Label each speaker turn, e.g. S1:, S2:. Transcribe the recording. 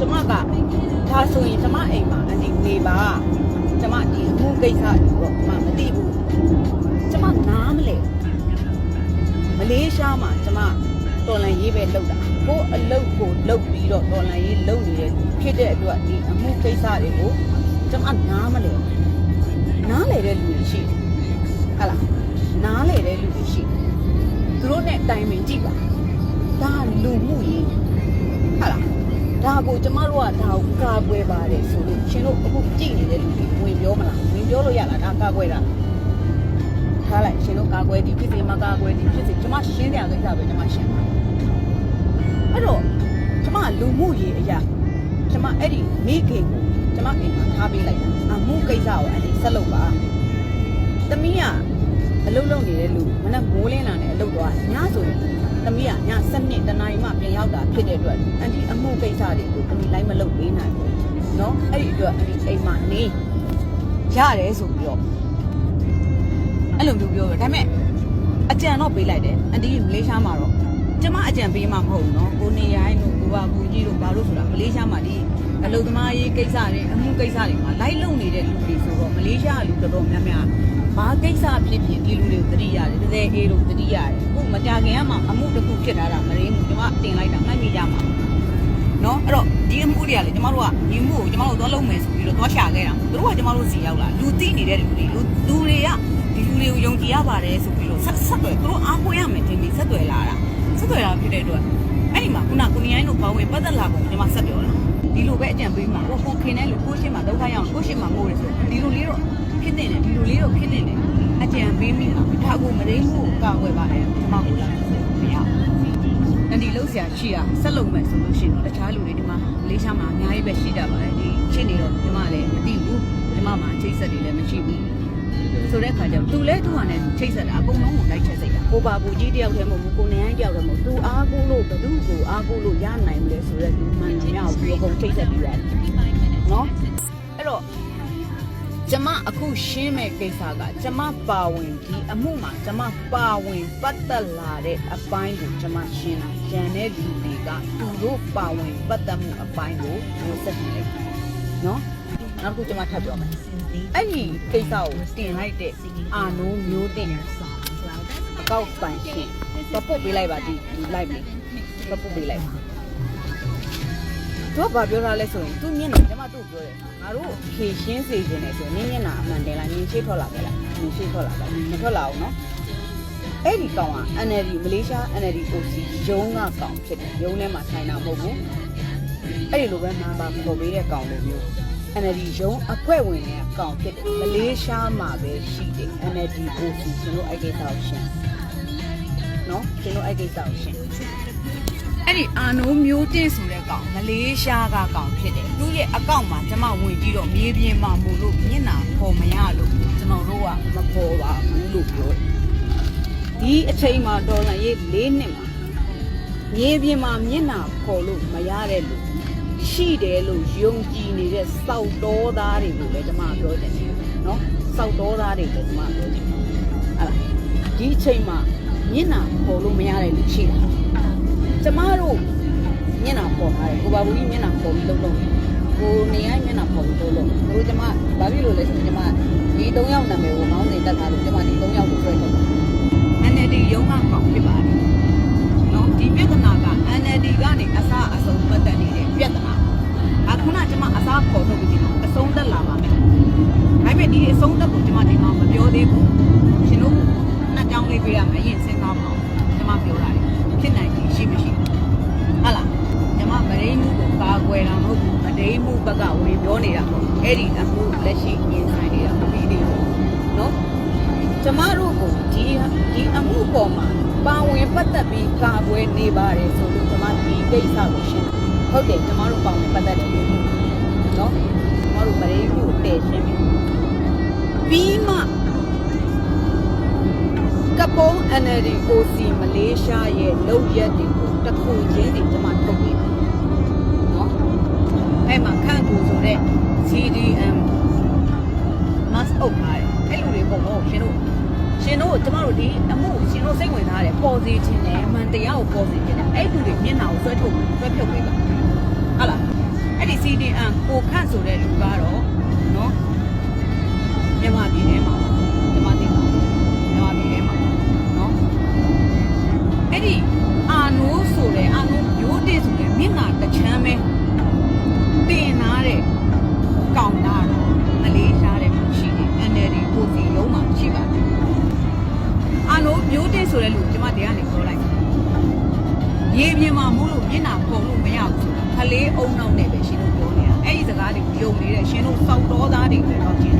S1: ကျမကဒါဆိုရင်ကျမအိမ်မှာအနေနေပါကျမဒီအမှုကိစ္စတွေတော့ကျမမသိဘူးကျမနားမလဲမလေးရှားမှာကျမတော်လန်ရေးပဲလုပ်တာကိုအလုပ်ကိုလုပ်ပြီးတော့တော်လန်ရေးလုပ်နေတဲ့ဖြစ်တဲ့အတွက်ဒီအမှုကိစ္စတွေကိုကျမနားမလဲနားလေတဲ့လူတွေရှိတယ်ဟဟလားနားလေတဲ့လူတွေရှိတယ်သူတို့နဲ့တိုင်ပင်ကြည့်ပါဒါလူမှုရေးဟဟလားဒါ ကိုကျမတို့ကဒါကိုကာကွယ်ပါတယ်ဆိုလို့ရှင်တို့အခုကြည့်နေတဲ့လူတွေဝင်ပြောမလားဝင်ပြောလို့ရလားဒါကာကွယ်တာထားလိုက်ရှင်တို့ကာကွယ်ဒီဖြစ်စီမကာကွယ်ဒီဖြစ်စီကျမရှင်းတယ်ကိစ္စပဲကျမရှင်းပါအဲ့တော့ကျမလူမှုရေးအရာကျမအဲ့ဒီမိခင်ကိုကျမအိမ်မှာထားပေးလိုက်တာအမှုကိစ္စကိုအဲ့ဒီဆက်လုပ်ပါသမီးက အလုပ်လုပ်နေတဲ့လူမနဲ့မိုးလင်းလာတဲ့အလုပ်တော့ညဆိုရင် သမီးကည7နှစ်တနာရီမှပြန်ရောက်တာဖြစ်တဲ့အတွက်အန်တီအမှုကိစ္စတွေကိုသမီးလိုက်မလုပ်ပေးနိုင်ဘူးเนาะအဲ့ဒီအတွက်အန်တီအိမ်မှာနေရတယ်ဆိုပြီးတော့အဲ့လိုမျိုးပြောတယ်ဒါပေမဲ့အကြံတော့ပေးလိုက်တယ်အန်တီမလေးရှားမှာတော့ကျမအကြံပေးမှာမဟုတ်ဘူးเนาะကိုနေရိုင်းတို့ကိုကကိုကြီးတို့ဘာလို့ဆိုတာမလေးရှားမှာဒီအလုပ်သမားရေးကိစ္စတွေအမှုကိစ္စတွေမှာလိုက်လုံနေတဲ့လူတွေဆိုတော့မလေးရှားလူတော်တော်များများ ဘာကိစ္စဖြစ်ဖြစ်ဒီလူတွေကိုသတိရတယ်တကယ်အေးတို့သတိရတယ်အခုမကြခင်ကမှအမှုတစ်ခုဖြစ်လာတာမရင်းဘူးကျမတင်လိုက်တာမှတ်မိကြမှာနော်အဲ့တော့ဒီအမှုတွေကလေကျမတို့ကဒီအမှုကိုကျမတို့သွားလုပ်မယ်ဆိုပြီးတော့သွားရှာခဲ့တာသူတို့ကကျမတို့စီရောက်လာလူသိနေတဲ့လူတွေလူလူတွေကဒီလူတွေကိုယုံကြည်ရပါတယ်ဆိုပြီးတော့ဆက်ဆက်တွေသူတို့အားကိုးရမယ်တင်ပြီးဆက်တွေလာတာဆက်တွေလာဖြစ်တဲ့အတွက်အဲ့ဒီမှာခုနကိုနေရိုင်းတို့ဘောင်းဝင်ပတ်သက်လာပုံကျမဆက်ပြောတာဒီလိုပဲအကြံပေးမှာဟိုကိုခင်တဲ့လူကိုရှင်းမှာဒုက္ခရောက်ကိုရှင်းမှာမို့တယ်ဆိုဒီလိုလေးတော့ ဖြစ်နေတယ်ဒီလိုလေးတော့ဖြစ်နေတယ်အကြံပေးမိတာဒါကိုမရင်းမှုကာကွယ်ပါတယ်ကျမကိုလာမရဘူးအန်ဒီလောက်ဆရာရှိတာဆက်လုပ်မယ်ဆိုလို့ရှိရင်တော့တခြားလူတွေဒီမှာမလေးရှားမှာအများကြီးပဲရှိကြပါတယ်ဒီဖြစ်နေတော့ဒီမှာလည်းမသိဘူးဒီမှာမှာချိတ်ဆက်တွေလည်းမရှိဘူးဆိုတဲ့အခါကျတော့သူလဲသူ့ဟာနဲ့ချိတ်ဆက်တာအကုန်လုံးကိုလိုက်ချက်စိတ်တာကိုပါကိုကြီးတယောက်တည်းမဟုတ်ဘူးကိုနေတိုင်းတယောက်တည်းမဟုတ်သူအားကိုးလို့ဘသူ့ကိုအားကိုးလို့ရနိုင်မလဲဆိုတဲ့ဒီမှန်တယ်များကိုအကုန်ချိတ်ဆက်ပြီးရတယ်နော်အဲ့တော့ ကျမအခုရှင်းမဲ့ကိစ္စကကျမပါဝင်ဒီအမှုမှာကျမပါဝင်ပတ်သက်လာတဲ့အပိုင်းကိုကျမရှင်းတာရန်တဲ့လူတွေကသူတို့ပါဝင်ပတ်သက်မှုအပိုင်းကိုကိုဆက်ကြည့်လိုက်နော်နောက်တစ်ခုကျမထပ်ပြောမယ်အဲ့ဒီကိစ္စကိုတင်လိုက်တဲ့အာနိုးမျိုးတင်အကောက်ပိုင်ရှင်တော့ပုတ်ပေးလိုက်ပါဒီဒီလိုက်မယ်တော့ပုတ်ပေးလိုက်ပါ သူကဘာပြောတာလဲဆိုရင်သူမျက်နှာကျမသူ့ကိုပြောတယ်ငါတို့ဖြည့်ရှင်းစေခြင်းနဲ့ဆိုရင်နင်းမျက်နှာအမှန်တယ်လားနင်းရှိထွက်လာခဲ့လားနင်းရှိထွက်လာခဲ့မထွက်လာအောင်နော်အဲ့ဒီကောင်က NLD မလေးရှား NLD OC ရုံးကကောင်ဖြစ်တယ်ရုံးထဲမှာထိုင်တာမဟုတ်ဘူးအဲ့ဒီလိုပဲနာပါပေါ်ပေးတဲ့ကောင်လိုမျိုး NLD ရုံးအဖွဲ့ဝင်တွေကကောင်ဖြစ်တယ်မလေးရှားမှာပဲရှိတယ် NLD OC ကျွန်တော်အဲ့ကိစ္စကိုရှင်းနော်ကျွန်တော်အဲ့ကိစ္စကိုရှင်း အဲ့ဒီအာနိုးမျိုးတင်ဆိုတဲ့ကောင်မလေးရှားကကောင်ဖြစ်တယ်သူ့ရဲ့အကောင့်မှာကျွန်မဝင်ကြည့်တော့မြေပြင်မှာမို့လို့မျက်နှာပေါ်မရလို့ကျွန်တော်တို့ကမပေါ်ပါဘူးလို့ပြောတယ်ဒီအချိန်မှာဒေါ်လာရေး၄နှစ်မှာမြေပြင်မှာမျက်နှာပေါ်လို့မရတဲ့လူရှိတယ်လို့ယုံကြည်နေတဲ့စောက်တော်သားတွေကိုလည်းကျွန်မပြောချင်တယ်နော်စောက်တော်သားတွေကိုကျွန်မပြောချင်တယ်ဟုတ်လားဒီအချိန်မှာမျက်နှာပေါ်လို့မရတဲ့လူရှိတာ ကျမတို့မျက်နှာပေါ်ထားတယ်ကိုပါဘူးကြီးမျက်နှာပေါ်ပြီးလုံးလုံးကိုနေရမျက်နှာပေါ်ပြီးလုံးလုံးတို့ကျမဘာဖြစ်လို့လဲဆိုရင်ကျမဒီ၃ယောက်နာမည်ကိုမောင်းနေတက်ထားလို့ကျမဒီ၃ယောက်ကိုဆွဲထုတ်တာ NLD ရုံးကကောင်ဖြစ်ပါတယ်နော်ဒီပြဿနာက NLD ကနေအစားအဆုံးပတ်သက်နေတဲ့ပြဿနာအခုနကျမအစားခေါ်ထုတ်ပြီးတော့အဆုံးသက်လာပါမယ်ဒါပေမဲ့ဒီအဆုံးသက်ကိုကျမဒီမှာမပြောသေးဘူးရှင်တို့နှစ်ကြောင်းလေးပေးရမယ်အရင်စဉ်းစားမအောင်ကျမပြောတာလေ ဖြစ်နိုင်တယ်ရှိမရှိဟုတ်လားကျမမရင်းမှုကိုကာကွယ်တာမဟုတ်ဘူးမဒိမှုဘက်ကဝင်ပြောနေတာမဟုတ်ဘူးအဲ့ဒီအမှုလက်ရှိရင်ဆိုင်နေတာမပြီးသေးဘူးနော်ကျမတို့ကိုဒီဒီအမှုပေါ်မှာပါဝင်ပတ်သက်ပြီးကာကွယ်နေပါတယ်ဆိုလို့ကျမဒီကိစ္စကိုရှင်းတာဟုတ်တယ်ကျမတို့ပါဝင်ပတ်သက်တယ်လို့နော်ကျမတို့မရင်းမှုကိုတည်ရှင်းပြီပြီးမှကပုံး NLD OC မလေးရှားရဲ့လုပ်ရက်တွေကိုတစ်ခုချင်းစီကျွန်မထုတ်ပေးမယ်။နော်။အဲ့မှာခန့်ကိုဆိုတဲ့ CDM must up ပါတယ်။အဲ့လိုတွေပုံတော့ရှင်တို့ရှင်တို့ကျမတို့ဒီအမှုရှင်တို့စိတ်ဝင်စားတယ်ပေါ်စီခြင်းနဲ့အမှန်တရားကိုပေါ်စီခြင်းနဲ့အဲ့လူတွေမျက်နှာကိုဆွဲထုတ်ဆွဲဖြုတ်ပေးပါဟုတ်လားအဲ့ဒီ CDM ကိုခန့်ဆိုတဲ့လူကတော့နော်မြန်မာပြည်ထဲမှာ အဲ့ဒီအာနိုးဆိုတဲ့အာနိုးမျိုးတင်ဆိုတဲ့မျက်နှာတစ်ချမ်းပဲတင်နာတဲ့ကောင်နာတော့မလေးရှားတဲ့မှာရှိတယ် NLD ကိုစီလုံးမှာရှိပါတယ်အာနိုးမျိုးတင်ဆိုတဲ့လူကျွန်မတရားနေပြောလိုက်ရေပြင်မှာမို့လို့မျက်နှာပုံလို့မရဘူးဆိုတာခလေးအုံနောက်နဲ့ပဲရှင်တို့ပြောနေတာအဲ့ဒီစကားတွေကိုယုံနေတဲ့ရှင်တို့စောက်တော်သားတွေပဲတော့ကျင်းတယ်